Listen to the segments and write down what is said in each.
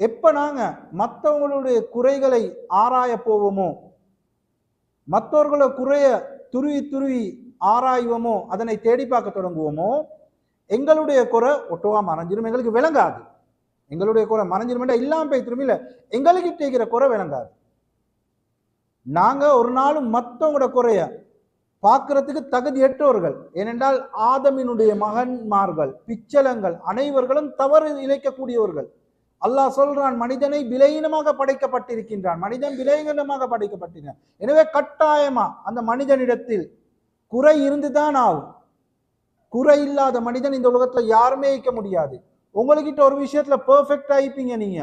எப்போ நாங்கள் மற்றவங்களுடைய குறைகளை ஆராய போவோமோ மற்றவர்களோட குறைய துருவி துருவி ஆராய்வோமோ அதனை தேடி பார்க்க தொடங்குவோமோ எங்களுடைய குறை ஒட்டுவா மறைஞ்சிரும் எங்களுக்கு விளங்காது. எங்களுடைய குறை மறைஞ்சிருமெண்டா இல்லாமல் போய் திரும்ப எங்களுக்கு தேய்க்கிற குறை விளங்காது. நாங்கள் ஒரு நாளும் மற்றவங்களோட குறைய பார்க்கறதுக்கு தகுதியற்றவர்கள் ஏனென்றால் ஆதமினுடைய மகன்மார்கள் பிச்சலங்கள் அனைவர்களும் தவறு இழைக்கக்கூடியவர்கள் அல்லாஹ் சொல்றான் மனிதனை விலையினமாக படைக்கப்பட்டிருக்கின்றான். மனிதன் விலையினமாக படைக்கப்பட்டிருக்கான் எனவே கட்டாயமா அந்த மனிதனிடத்தில் குறை இருந்துதான் ஆகும். குறை இல்லாத மனிதன் இந்த உலகத்துல யாருமே இருக்க முடியாது. உங்ககிட்ட ஒரு விஷயத்துல பெர்ஃபெக்ட் ஆயிப்பீங்க நீங்க.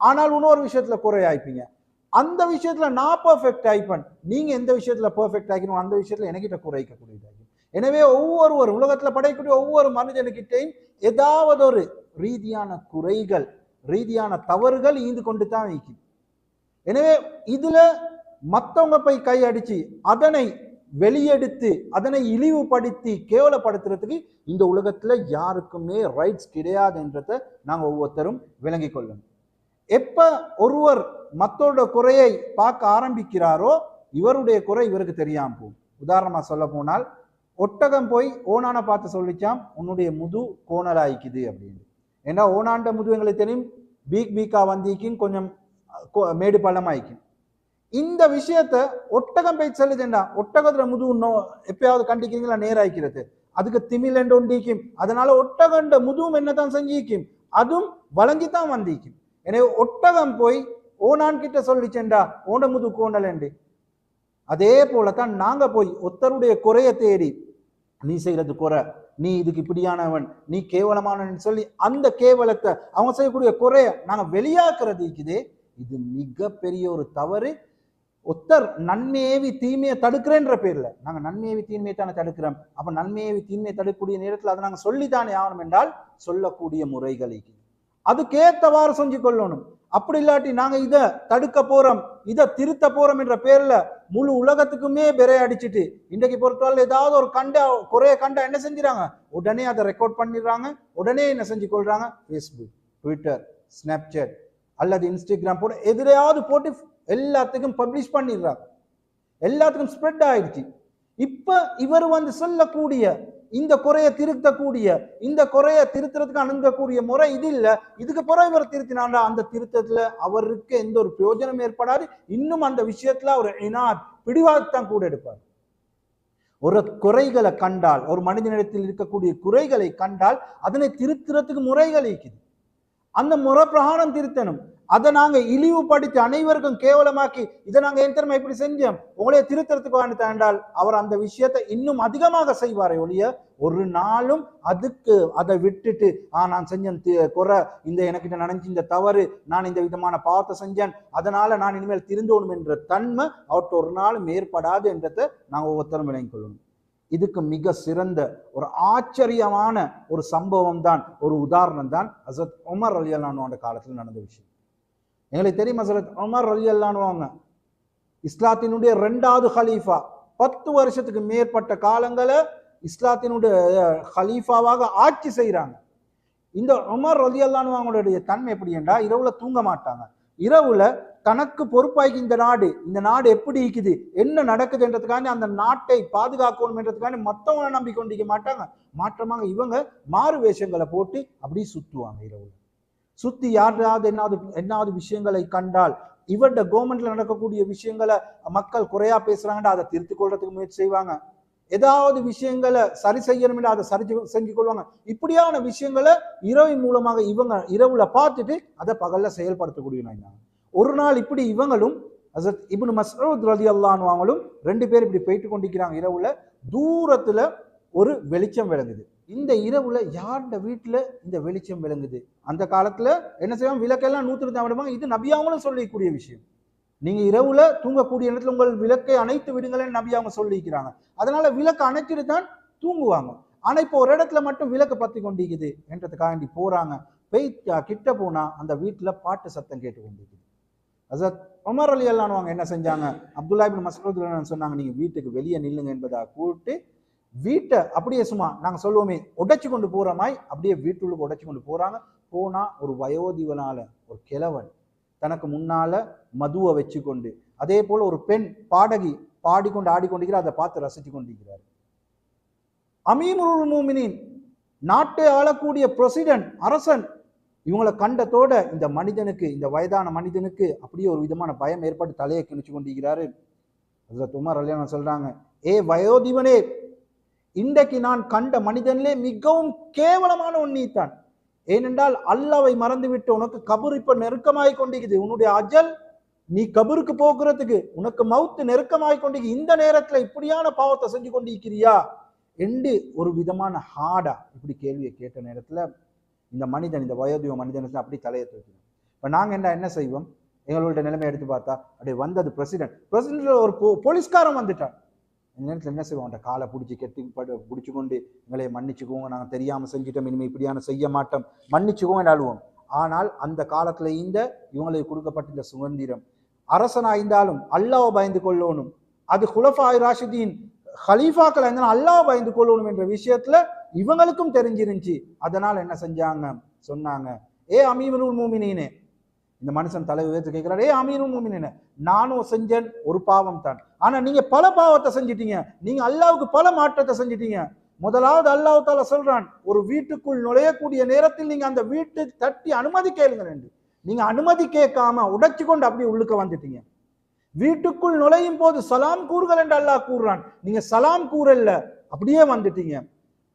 ஆனால் இன்னொரு விஷயத்துல குறை ஆயிப்பீங்க அந்த விஷயத்துல நான் பெர்ஃபெக்ட் ஆயிப்பேன் நீங்க எந்த விஷயத்துல பெர்ஃபெக்ட் ஆகிக்கணும் அந்த விஷயத்துல எனக்கிட்ட குறைக்கக்கூடியதாகும் எனவே ஒவ்வொருவர் உலகத்துல படைக்கக்கூடிய ஒவ்வொரு மனிதனுக்கிட்டையும் ஏதாவது ஒரு ரீதியான குறைகள் ரீதியான தவறுகள் ஈந்து கொண்டு தான் வைக்கும். எனவே இதுல மற்றவங்க போய் கை அடிச்சு அதனை வெளியெடுத்து அதனை இழிவுபடுத்தி கேவலப்படுத்துறதுக்கு இந்த உலகத்துல யாருக்குமே ரைட்ஸ் கிடையாதுன்றதை நாங்கள் ஒவ்வொருத்தரும் விளங்கிக் கொள்ளணும். எப்ப ஒருவர் மத்தோட குறையை பார்க்க ஆரம்பிக்கிறாரோ இவருடைய குறை இவருக்கு தெரியாம போகும். உதாரணமா சொல்ல போனால் ஒட்டகம் போய் ஓனான பார்த்து சொல்லிச்சாம் உன்னுடைய முது கோணலாய்க்குது அப்படின்னு. ஏன்னா ஓனாண்ட முது எங்களுக்கு தெரியும் பீக் பீக்கா வந்திக்கும் கொஞ்சம் மேடு பள்ளமாய்க்கும் இந்த விஷயத்த ஒட்டகம் போய் சொல்லுதுண்டா. ஒட்டகத்துல முது இன்னும் எப்பயாவது கண்டிக்கிறீங்களா? நேராய்க்கிறது. அதுக்கு திமிலண்டு ஒண்டிக்கும் அதனால ஒட்டகண்ட முதுவும் என்னதான் செஞ்சிக்கும் அதுவும் வளைஞ்சித்தான் வந்திக்கும் எனவே ஒட்டகம் போய் ஓனான் கிட்ட சொல்லிச்சேன்டா ஓன முது கோணலண்டு அதே போலத்தான் நாங்க போய் ஒருத்தருடைய குறைய தேடி நீ செய்யறது குறை. நீ இதுக்கு இப்படியானவன் நீ கேவலமானவன் சொல்லி அந்த கேவலத்தை அவங்க செய்யக்கூடிய குறைய நாங்கள் வெளியாக்குறதுக்குதே இது மிகப்பெரிய ஒரு தவறு. ஒத்தர் நன்மையேவி தீமையை தடுக்கிறேன்ற பேர்ல நாங்க நன்மையேவி தீமையை தானே தடுக்கிறோம். அப்ப நன்மையேவி தீமையை தடுக்கக்கூடிய நேரத்தில் அதை நாங்கள் சொல்லித்தானே ஆகணும் என்றால் சொல்லக்கூடிய முறைகளை அதுக்கேத்தவாறு செஞ்சு கொள்ளணும் அப்படி இல்லாட்டி நாங்க இதை தடுக்க போறோம் இதை திருத்த போறோம் என்ற பேர்ல முழு உலகத்துக்குமே பெரை அடிச்சிட்டு இன்றைக்கு பொறுத்தவரை ஏதாவது ஒரு கண்ட குறைய கண்டா என்ன செஞ்சுறாங்க? உடனே அதை ரெக்கார்ட் பண்ணிடுறாங்க உடனே என்ன செஞ்சு கொள்றாங்க? ஃபேஸ்புக் ட்விட்டர் ஸ்னாப்சாட் அல்லது இன்ஸ்டாகிராம் போட்டு எதிரையாவது போட்டு எல்லாத்துக்கும் பப்ளிஷ் பண்ணிடுறாங்க. எல்லாத்துக்கும் ஸ்ப்ரெட் ஆயிடுச்சு. இப்ப இவர் வந்து சொல்லக்கூடிய இந்த குறையை திருத்தக்கூடிய இந்த குறையை திருத்துறதுக்கு அணுகக்கூடிய முறை இது இல்லை. இதுக்கு பிறகு இவர் திருத்தினாண்டா அந்த திருத்தத்துல அவருக்கு எந்த ஒரு பிரயோஜனம் ஏற்படாது. இன்னும் அந்த விஷயத்துல அவர் இனாத் பிடிவாதத்தான் கூட எடுப்பார். ஒரு குறைகளை கண்டால் ஒரு மனிதனிடத்தில் இருக்கக்கூடிய குறைகளை கண்டால் அதனை திருத்துறதுக்கு முறைகள் இருக்குது. அந்த முறை பிரகாரம் திருத்தணும். அதை நாங்க இழிவுபடுத்தி அனைவருக்கும் கேவலமாக்கி இதை நாங்க என் திறமை இப்படி செஞ்சோம் உங்களே திருத்தறதுக்கு வேண்டி தாண்டால் அவர் அந்த விஷயத்தை இன்னும் அதிகமாக செய்வாரே ஒழிய ஒரு நாளும் அதுக்கு அதை விட்டுட்டு ஆ நான் செஞ்சேன் குறை இந்த எனக்கிட்ட நினைஞ்சு இந்த தவறு நான் இந்த விதமான பாவத்தை செஞ்சேன் அதனால நான் இனிமேல் திருந்தோணும் என்ற தன்மை அவர்கிட்ட ஒரு நாளும் ஏற்படாது என்றதை நாங்கள் ஒவ்வொருத்தரும் விளங்கிக் கொள்ளணும். இதுக்கு மிக சிறந்த ஒரு ஆச்சரியமான ஒரு சம்பவம் தான் ஒரு உதாரணம் தான் ஹசரத் உமர் அலி அல்லானோட காலத்தில் நடந்த விஷயம். எங்களுக்கு தெரியும் ஹசரத் உமர் அலி அல்லானுவாங்க இஸ்லாத்தினுடைய ரெண்டாவது ஹலீஃபா பத்து வருஷத்துக்கு மேற்பட்ட காலங்களை இஸ்லாத்தினுடைய ஹலீஃபாவாக ஆட்சி செய்கிறாங்க இந்த உமர் ரலி அல்லானுவாங்களுடைய தன்மை எப்படி என்றால் இரவுல தூங்க மாட்டாங்க. இரவுல தனக்கு பொறுப்பாகி இந்த நாடு இந்த நாடு எப்படி இருக்குது என்ன நடக்குதுன்றதுக்காண்டி அந்த நாட்டை பாதுகாக்கணும் என்றதுக்காண்டி மத்தவங்களை நம்பி கொண்டிருக்க மாட்டாங்க. மாற்றமாக இவங்க மாறு வேஷங்களை போட்டு அப்படியே சுத்துவாங்க இரவு சுத்தி யாராவது என்னாவது என்னாவது விஷயங்களை கண்டால் இவர்கிட்ட கவர்மெண்ட்ல நடக்கக்கூடிய விஷயங்களை மக்கள் குறையா பேசுறாங்கடா அதை திருத்திக் கொள்றதுக்கு முயற்சி செய்வாங்க. ஏதாவது விஷயங்களை சரி செய்யணும் அதை சரி செய்~ செஞ்சு கொள்வாங்க. இப்படியான விஷயங்களை இரவின் மூலமாக இவங்க இரவுல பார்த்துட்டு அதை பகல்ல செயல்படுத்தக்கூடியவங்க ஒரு நாள் இப்படி இவங்களும் ஹசரத் இப்னு மஸ்ஊத் ரதி அல்லான்வாங்களும் ரெண்டு பேர் இப்படி போயிட்டு கொண்டிருக்கிறாங்க இரவுல தூரத்துல ஒரு வெளிச்சம் விளங்குது. இந்த இரவுல யார்ட வீட்டுல இந்த வெளிச்சம் விளங்குது? அந்த காலத்துல என்ன செய்வாங்க? விளக்கெல்லாம் நூற்றி இருந்தா விடுவாங்க. இது நபியாவங்களும் சொல்லக்கூடிய விஷயம். நீங்க இரவுல தூங்கக்கூடிய இடத்துல உங்கள் விளக்கை அணைத்து விடுங்களேன்னு நபி அவங்க சொல்லிக்கிறாங்க. அதனால விளக்கு அணைச்சிட்டு தான் தூங்குவாங்க. ஆனா இப்போ ஒரு இடத்துல மட்டும் விளக்கு பத்தி கொண்டிருக்குது என்றதுக்காண்டி போறாங்க. போய் கிட்ட போனா அந்த வீட்டுல பாட்டு சத்தம் கேட்டு கொண்டிருக்குது. ஹசரத் உமர் அலி அல்லானவங்க என்ன செஞ்சாங்க? அப்துல்லா இபின் மசூத் சொன்னாங்க நீங்க வீட்டுக்கு வெளியே நில்லுங்க என்பதாக கூப்பிட்டு வீட்டை அப்படியே சும்மா நாங்க சொல்லுவோமே உடைச்சு கொண்டு போற மாதிரி அப்படியே வீட்டுள்ளுக்கு உடைச்சு கொண்டு போறாங்க. போனா ஒரு வயோதிவனால ஒரு கிழவன் தனக்கு முன்னால மதுவை வச்சுக்கொண்டு அதே போல ஒரு பெண் பாடகி பாடிக்கொண்டு ஆடிக்கொண்டிருக்கிறார் அதை பார்த்து ரசித்து கொண்டிருக்கிறார். அமீமுருள் மூமினின் நாட்டை ஆளக்கூடிய பிரசிடென்ட் அரசன் இவங்களை கண்டத்தோட இந்த மனிதனுக்கு இந்த வயதான மனிதனுக்கு அப்படியே ஒரு விதமான பயம் ஏற்பட்டு தலையை கிழிச்சு கொண்டிருக்கிறாரு. ஹஜ்ரத் உமர் அலியான சொல்றாங்க ஏ வயோதிவனே இன்றைக்கு நான் கண்ட மனிதனிலே மிகவும் கேவலமான ஒன்னித்தான் ஏனென்றால் அல்லாவை மறந்துவிட்டு உனக்கு கபர் இப்ப நெருக்கமாய் கொண்டிருக்குது. உன்னுடைய அஜல் நீ கபருக்கு போக்குறதுக்கு உனக்கு மவுத்து நெருக்கமாய் கொண்டிருக்கு. இந்த நேரத்துல இப்படியான பாவத்தை செஞ்சு கொண்டிருக்கிறியா? என்று ஒரு விதமான ஹாடா இப்படி கேள்வியை கேட்ட நேரத்துல இந்த மனிதன் இந்த வயோதிக மனிதன் அப்படி தலையை தூக்கணும் இப்போ நாங்கள் என்ன என்ன செய்வோம்? எங்களோட நிலைமை எடுத்து பார்த்தா அப்படியே வந்தது பிரசிடென்ட் பிரசிடென்ட்ல ஒரு போ- போலீஸ்காரன் வந்துட்டான். இந்த நேரத்தில் என்ன செய்வோம்? அந்த காலை பிடிச்சி கெட்டி படு பிடிச்சி கொண்டு எங்களை மன்னிச்சுக்குவோங்க நாங்கள் தெரியாமல் செஞ்சிட்டோம் இனிமேல் இப்படியான செய்ய மாட்டோம். மன்னிச்சுக்குவோம் அழுவோம். ஆனால் அந்த காலத்தில் இந்த இவங்களுக்கு கொடுக்கப்பட்ட இந்த சுதந்திரம் அரசனாயிருந்தாலும் அல்லாஹ் பயந்து கொள்ளணும். அது ஹுலஃபாய் ராஷிதீன் ஹலீஃபாக்கள் இருந்தாலும் அல்லாஹ் பயந்து கொள்ளணும் என்ற விஷயத்துல இவங்களுக்கும் தெரிஞ்சிருந்துச்சு. அதனால் என்ன செஞ்சாங்க? சொன்னாங்க. ஏ அமீருல் மூமினே இந்த மனுஷன் தலை உயர்த்து கேட்கிறார். ஏ அமீருல் மூமினீனே நானும் செஞ்சேன் ஒரு பாவம் தான். ஆனா நீங்க பல பாவத்தை செஞ்சிட்டீங்க. நீங்க அல்லாவுக்கு பல மாற்றத்தை செஞ்சிட்டீங்க. முதலாவது அல்லாஹ் தாலா சொல்றான் ஒரு வீட்டுக்குள் நுழையக்கூடிய நேரத்தில் நீங்க அந்த வீட்டு தட்டி அனுமதி கேளுங்க ரெண்டு நீங்க அனுமதி கேட்காம உடைச்சு கொண்டு அப்படி உள்ளுக்க வந்துட்டீங்க. வீட்டுக்குள் நுழையும் போது சலாம் கூறுகள் என்று அல்லாஹ் கூறுறான். நீங்க சலாம் கூறல்ல அப்படியே வந்துட்டீங்க.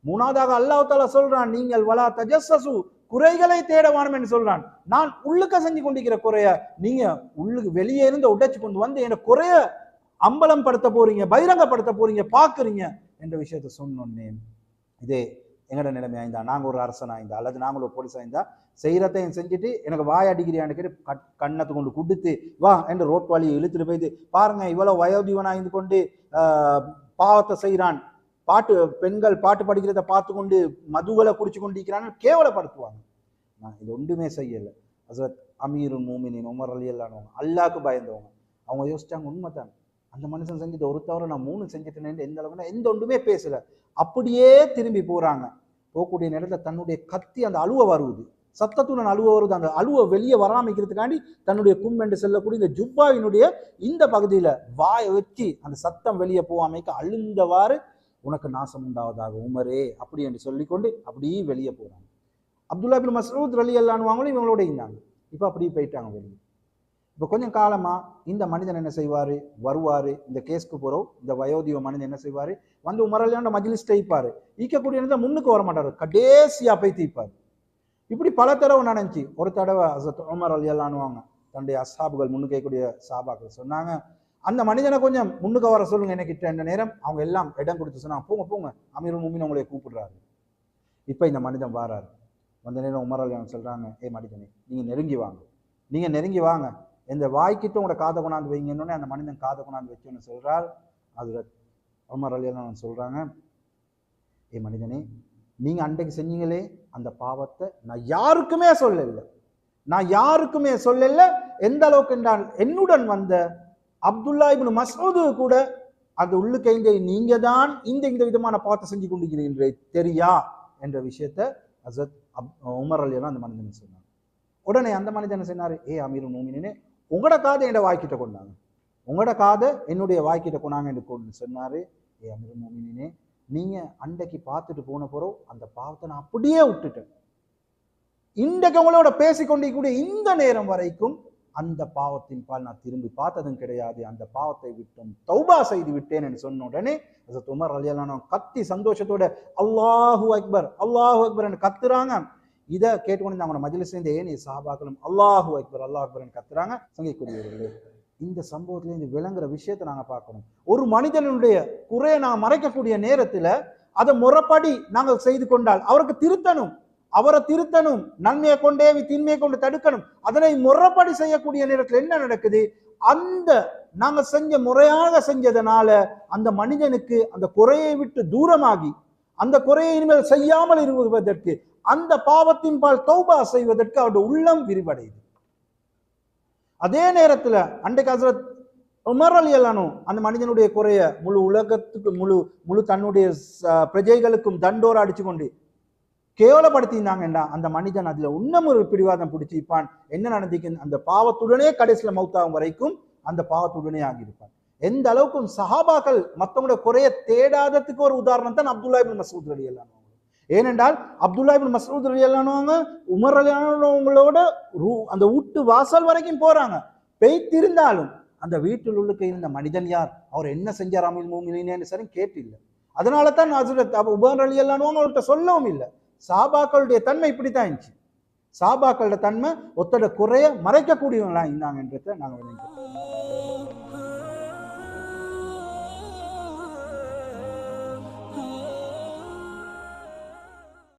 மூணாவதாக அல்லாஹ் தாலா சொல்றான் நீங்கள் வலா தஜஸ்ஸசு குறைகளை தேட வேணும் என்று சொல்றான். நான் உள்ளுக்க செஞ்சு கொண்டிருக்கிற குறைய நீங்க உள்ளுக்கு வெளியே இருந்து உடைச்சு கொண்டு வந்து என்ன குறைய அம்பலம் படுத்த போறீங்க பகிரங்கப்படுத்த போறீங்க பாக்குறீங்க என்ற விஷயத்தை சொன்னோன்னே இதே எங்களோட நிலைமை ஆயிருந்தா நாங்கள் ஒரு அரசன் ஆயிருந்தா அல்லது நாங்கள் ஒரு போலீஸ் ஆயிருந்தா செய்யறதையும் செஞ்சுட்டு எனக்கு வாய் அடிக்கிறியான்னு கேட்டு கட் கண்ணத்தை கொண்டு கொடுத்து வா என்று ரோட் வழியை இழுத்துட்டு போயிட்டு பாருங்க இவ்வளவு வயோதிகனா இருந்து கொண்டு பாவத்தை செய்கிறான் பாட்டு பெண்கள் பாட்டு படிக்கிறத பார்த்து கொண்டு மதுகளை குடிச்சு கொண்டிருக்கிறான்னு கேவலப்படுத்துவாங்க. நான் இது ஒன்றுமே செய்யலை. ஹசரத் அமீர் மூமினின் உமர் அலி அல்லானவங்க அல்லாக்கு பயந்தவங்க. அவங்க யோசிச்சாங்க உண்மை தான் அந்த மனுஷன் செஞ்சது ஒரு தவிர நான் மூணு செஞ்சுட்டேன்னு எந்த அளவுக்கு எந்த ஒன்றுமே பேசலை. அப்படியே திரும்பி போகிறாங்க போகக்கூடிய நேரத்தில் தன்னுடைய கத்தி அந்த அழுவ வருவது சத்தத்துடன் அழுவ வருது. அந்த அழுவ வெளியே வராமிக்கிறதுக்காண்டி தன்னுடைய கும்பென்று செல்லக்கூடிய இந்த ஜுப்பாவினுடைய இந்த பகுதியில் வாயை வச்சு அந்த சத்தம் வெளியே போகாமைக்கு அழுந்தவாறு உனக்கு நாசம் உண்டாவதாக உமரே அப்படி என்று சொல்லிக்கொண்டு அப்படியே வெளியே போகிறாங்க அப்துல்லா பின் மசூத் ரலி அல்லான்வாங்களும் இவங்களோட இருந்தாங்க. இப்போ அப்படியே போயிட்டாங்க வெளியே. இப்போ கொஞ்சம் காலமாக இந்த மனிதன் என்ன செய்வார்? வருவார். இந்த கேஸ்க்கு போகிறோம் இந்த வயோதிக மனிதன் என்ன செய்வார்? வந்து உமரலியாண்ட மஜிலிஸ் தைப்பார் ஈக்கக்கூடிய நேரத்துல முன்னுக்கு வர மாட்டார். கடைசியாக போய் தீப்பார். இப்படி பல தடவை நடந்துச்சு ஒரு தடவை ஹசரத் உமர் அலி அல்லான்வாங்க தன்னுடைய அசாபுகள் முன்னுக்கக்கூடிய சாபாக்கள் சொன்னாங்க அந்த மனிதனை கொஞ்சம் முன்னுக்கு வர சொல்லுங்க எனக்கிட்ட இந்த நேரம். அவங்க எல்லாம் இடம் கொடுத்து சொன்னா போங்க போங்க. அமீர் முமின் உங்களை கூப்பிடுறாரு. இப்போ இந்த மனிதன் வாராரு. வந்த நேரம் உமர் அலியான் சொல்றாங்க ஏ மனிதனே நீங்க நெருங்கி வாங்க. நீங்க நெருங்கி வாங்க. இந்த வாய்க்கிட்ட உங்களோட காதை கொண்டாந்து வைங்கன்னு அந்த மனிதன் காதை கொண்டாந்து வச்சோன்னு சொல்றார். அதுல உமர் அலியான் சொல்றாங்க ஏ மனிதனே நீங்க அன்றைக்கு செஞ்சீங்களே அந்த பாவத்தை நான் யாருக்குமே சொல்லலை. நான் யாருக்குமே சொல்லல. எந்த அளவுக்கு என்றால் என்னுடன் வந்த அப்துல்லா இப்னு மசூது கூட அது உள்ளு கைந்தை நீங்க தான் இந்த இந்த விதமான பாவத்தை செஞ்சு கொண்டிருக்கிறீர்கள் தெரியா? என்ற விஷயத்த அசத் அப் உமர் அலியெல்லாம் அந்த மனிதன் சொன்னாங்க உடனே அந்த மனிதன் என்ன ஏ அமீர் மூமினே உங்களோட காதை என்னோட வாய்க்கிட்ட கொண்டாங்க. உங்களோட காதை என்னுடைய வாய்க்கிட்ட கொண்டாங்க என்று கொண்டு சொன்னாரு. ஏ அமீர் மூமினே நீங்க அன்றைக்கு பார்த்துட்டு போன போறோம் அந்த பாவத்தை நான் அப்படியே விட்டுட்டேன். இன்றைக்கு உங்களோட பேசிக்கொண்டிருக்கக்கூடிய இந்த நேரம் வரைக்கும் அந்த பாவத்தின் பால் நான் திரும்பி பார்த்ததும் கிடையாது. அந்த பாவத்தை விட்டும் தௌபா செய்து விட்டேன் என்று சொன்ன உடனே ஹசரத் உமர் அலியல்லான கத்தி சந்தோஷத்தோட அல்லாஹு அக்பர் அல்லாஹு அக்பர் என்று கத்துறாங்க. இதை கேட்டுக்கொண்டு அவங்க மஜிலிஸ் சேர்ந்து ஏன் சாபாக்களும் அல்லாஹு அக்பர் அல்லாஹ் அக்பர் கத்துறாங்க. சங்கிக்கூடியவர்களே இந்த சம்பவத்துல விளங்குற விஷயத்தை நாங்க பார்க்கணும். ஒரு மனிதனுடைய குறையை நான் மறைக்கக்கூடிய நேரத்துல அதை முறைப்படி நாங்கள் செய்து கொண்டால் அவருக்கு திருத்தணும். அவரை திருத்தணும் நன்மையை கொண்டேவி தீன்மையை கொண்டு தடுக்கணும். அதனை முறைப்படி செய்யக்கூடிய நேரத்தில் என்ன நடக்குது? அந்த நாங்க செஞ்ச முறையாக செஞ்சதனால அந்த மனிதனுக்கு அந்த குறையை விட்டு தூரமாகி அந்த குறையை இனிமேல் செய்யாமல் இருவதற்கு அந்த பாவத்தின் பால் தௌபா செய்வதற்கு அவருடைய உள்ளம் விரிவடையுது. அதே நேரத்துல அன்றைக்கு ஹசரத் உமர் அலி அல்லானும் அந்த மனிதனுடைய குறைய முழு உலகத்துக்கு முழு முழு தன்னுடைய பிரஜைகளுக்கும் தண்டோர அடிச்சு கொண்டு கேவலப்படுத்தினாங்கண்டா அந்த மனிதன். அதுல இன்னும் ஒரு பிடிவாதம் பிடிச்சிருப்பான். என்ன நடந்திருக்கு அந்த பாவத்துடனே கடைசியில மௌத்தாகும் வரைக்கும் அந்த பாவத்துடனே ஆகியிருப்பான். எந்த அளவுக்கு சஹாபாக்கள் மத்தவங்களோட குறைய தேடாததுக்கு ஒரு உதாரணம் தான் அப்துல்லா இபின் மசூத் அலி அல்லானவங்க ஏனென்றால் அப்துல்லா இபின் மசூத் அலி அல்லானவங்க உமர் அலியானவங்களோட ரூ- அந்த வீட்டு வாசல் வரைக்கும் போறாங்க. பெய்த்திருந்தாலும் அந்த வீட்டில் உள்ளுக்கு இருந்த மனிதன் யார்? அவர் என்ன செஞ்சார் அமீல் மூமினேன்னு சரி கேட்டில்லை. அதனால தான் ஹசரத் உபர் அலி அல்லானவங்க அவர்கிட்ட சொல்லவும் இல்லை. சாபாக்களுடைய தன்மை இப்படித்தான் இருந்துச்சு. சாபாக்களோட தன்மை ஒத்தட குறைய மறைக்கக்கூடியவங்களா இருந்தாங்கன்றத நாங்கள் விளங்கிக்கிறோம்.